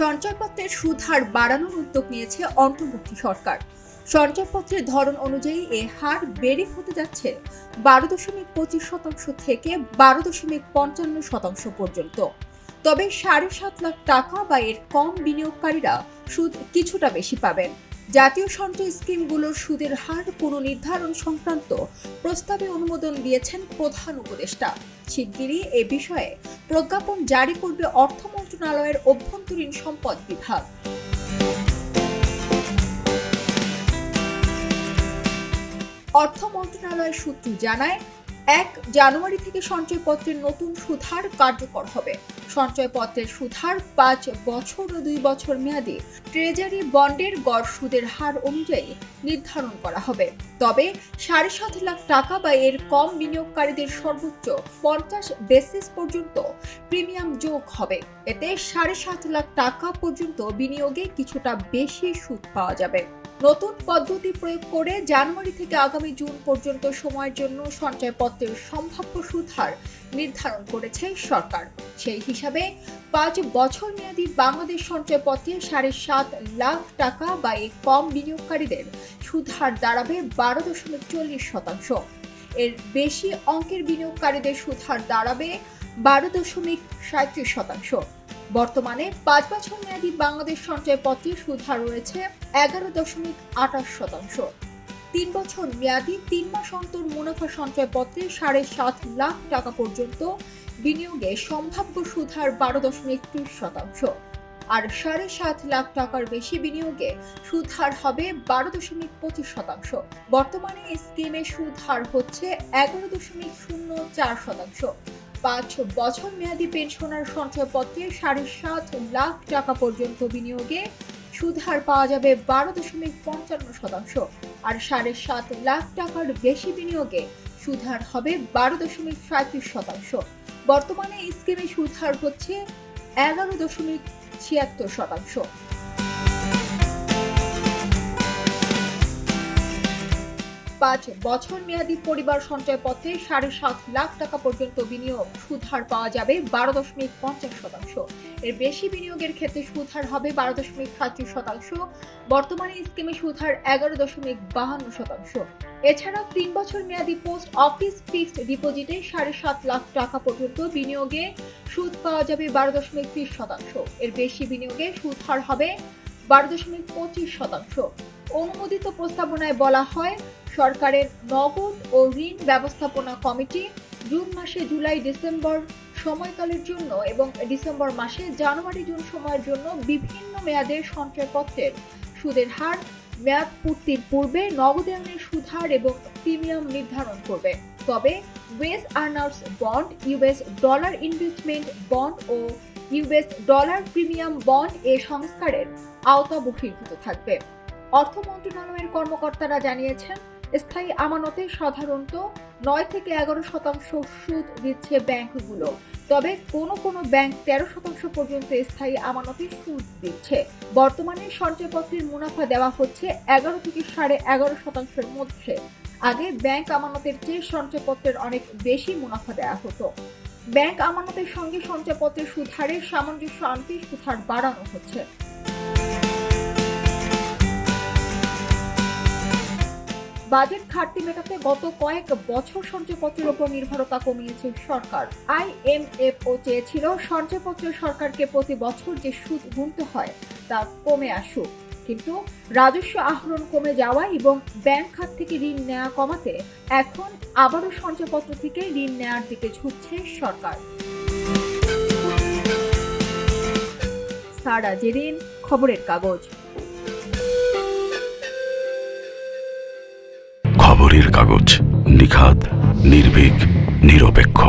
সঞ্চয়পত্রের সুদ হার বাড়ানোর উদ্যোগ নিয়েছে অন্তর্বর্তী সরকার। সঞ্চয়পত্রের ধরন অনুযায়ী এ হার বেড়ে হতে যাচ্ছে বারো দশমিক পঁচিশ শতাংশ থেকে বারো দশমিক পঞ্চান্ন শতাংশ পর্যন্ত। তবে সাড়ে সাত লাখ টাকা বা এর কম বিনিয়োগকারীরা সুদ কিছুটা বেশি পাবেন। জাতীয় সঞ্চয় স্কিমগুলোর সুদের হার পুনর্নির্ধারণ সংক্রান্ত প্রস্তাবে অনুমোদন দিয়েছেন প্রধান উপদেষ্টা। শিগগিরই এ বিষয়ে প্রজ্ঞাপন জারি করবে অর্থ মন্ত্রণালয়ের অভ্যন্তরীণ সম্পদ বিভাগ। অর্থ মন্ত্রণালয়ের সূত্র জানায় এক জানুয়ারি থেকে সঞ্চয়পত্রের নতুন সুধার কার্যকর হবে। সঞ্চয়পত্রের সুধার পাঁচ বছর ও দুই বছর মেয়াদী ট্রেজারি বন্ডের গড় সুদের হার অনুযায়ী নির্ধারণ করা হবে। তবে সাড়ে সাত লাখ টাকা বা এর কম বিনিয়োগকারীদের সর্বোচ্চ পঞ্চাশ বেসিস পর্যন্ত প্রিমিয়াম যোগ হবে। এতে সাড়ে সাত লাখ টাকা পর্যন্ত বিনিয়োগে কিছুটা বেশি সুদ পাওয়া যাবে। নতুন পদ্ধতি প্রয়োগ করে জানুয়ারি থেকে আগামী জুন পর্যন্ত সময়ের জন্য সঞ্চয়পত্রের সম্ভাব্য সুদ হার নির্ধারণ করেছে সরকার। সেই হিসাবে পাঁচ বছর মেয়াদী বাংলাদেশ সঞ্চয়পত্রে সাড়ে সাত লাখ টাকা বা এর কম বিনিয়োগকারীদের সুদ হার দাঁড়াবে বারো দশমিক চল্লিশ শতাংশ। এর বেশি অঙ্কের বিনিয়োগকারীদের সুদ হার দাঁড়াবে বারো দশমিক সাঁত্রিশ শতাংশ। বর্তমানে পাঁচ বছর মেয়াদী বাংলাদেশ সঞ্চয়পত্রে সুদ হার রয়েছে এগারো দশমিক আঠাশ শতাংশ। তিন বছর মেয়াদী তিন মাস অন্তর মুনাফা সঞ্চয়পত্রে সাড়ে সাত লাখ টাকা পর্যন্ত বিনিয়োগে সম্ভাব্য সুদ হার বারো দশমিক ত্রিশ শতাংশ। আর সাড়ে সাত লাখ টাকার বেশি বিনিয়োগে সুদ হার হবে বারো দশমিক পঁচিশ শতাংশ। বর্তমানে স্কিমে সুদ হার হচ্ছে এগারো দশমিক শূন্য চার শতাংশ। পাঁচ বছর মেয়াদী পেনশনার সঞ্চয়পত্রে সাড়ে সাত লাখ টাকা পর্যন্ত বিনিয়োগে সুদ হার পাওয়া যাবে বারো দশমিক পঞ্চান্ন শতাংশ। আর সাড়ে সাত লাখ টাকার বেশি বিনিয়োগে সুদ হার হবে বারো দশমিক সাঁত্রিশ শতাংশ। বর্তমানে স্কিমে সুদ হার হচ্ছে এগারো দশমিক ছিয়াত্তর শতাংশ। পাঁচ বছর মেয়াদী পরিবার সঞ্চয়পত্রে সাড়ে সাত লাখ টাকা পর্যন্ত বিনিয়োগ। সুদ হার পাওয়া যাবে বারো দশমিক পঞ্চাশ শতাংশ। এর বেশি বিনিয়োগের ক্ষেত্রে সুদ হার হবে বারো দশমিক সাতত্রিশ শতাংশ। বর্তমানে স্কিমে সুদ হার এগারো দশমিক বাহান্ন শতাংশ। এছাড়া তিন বছর মেয়াদী পোস্ট অফিস ফিক্সড ডিপোজিটে সাড়ে সাত লাখ টাকা পর্যন্ত বিনিয়োগে সুদ পাওয়া যাবে বারো দশমিক ত্রিশ শতাংশ। এর বেশি বিনিয়োগে সুদ হার হবে বারো দশমিক পঁচিশ শতাংশ। অনুমোদিত প্রস্তাবনায় বলা হয়, সরকারের নগদ ও ঋণ ব্যবস্থাপনা কমিটি জুন মাসে জুলাই ডিসেম্বর সময়কালের জন্য এবং ডিসেম্বর মাসে জানুয়ারি জুন সময়ের জন্য বিভিন্ন মেয়াদের সঞ্চয়পত্রের সুদের হার, মেয়াদ পূর্তির পূর্বে নগদায়নের সুদ হার এবং প্রিমিয়াম নির্ধারণ করবে। তবে, wage earners bond, US dollar investment bond ও ইউএস ডলার প্রিমিয়াম বন্ড এ সংস্কারের আওতা বহির্ভূত থাকবে। অর্থ মন্ত্রণালয়ের কর্মকর্তারা জানিয়েছেন, স্থায়ী আমানতে সাধারণত নয় থেকে এগারো শতাংশ সুদ দিচ্ছে ব্যাংকগুলো, তবে কোনো কোনো ব্যাংক তেরো শতাংশ পর্যন্ত স্থায়ী আমানতে সুদ দিচ্ছে। বর্তমানে সঞ্চয়পত্রের মুনাফা দেওয়া হচ্ছে এগারো থেকে সাড়ে এগারো শতাংশের মধ্যে। আগে ব্যাংক আমানতের চেয়ে সঞ্চয়পত্রের অনেক বেশি মুনাফা দেওয়া হতো। ব্যাংক আমানতের সঙ্গে সঞ্চয়পত্রের সুদ হারের সামঞ্জস্য আনতে সুদ হার বাড়ানো হচ্ছে। বাজেট ঘাটতি মেটাতে গত কয়েক বছর সঞ্চয়পত্রের উপর নির্ভরতা কমিয়েছে সরকার। আইএমএফও চেয়েছিল সঞ্চয়পত্র সরকারকে প্রতি বছর যে সুদ গুনতে হয়, তা কমে আসুক। কিন্তু রাজস্ব আহরণ কমে যাওয়া এবং ব্যাংক খাত থেকে ঋণ নেওয়া কমাতে এখন আবারও সঞ্চয়পত্র থেকে ঋণ নেওয়ার দিকে ঝুঁকছে সরকার। সারা জেরিন খবরের কাগজ। খবরের কাগজ নিখাত নির্ভীক, নিরপেক্ষ।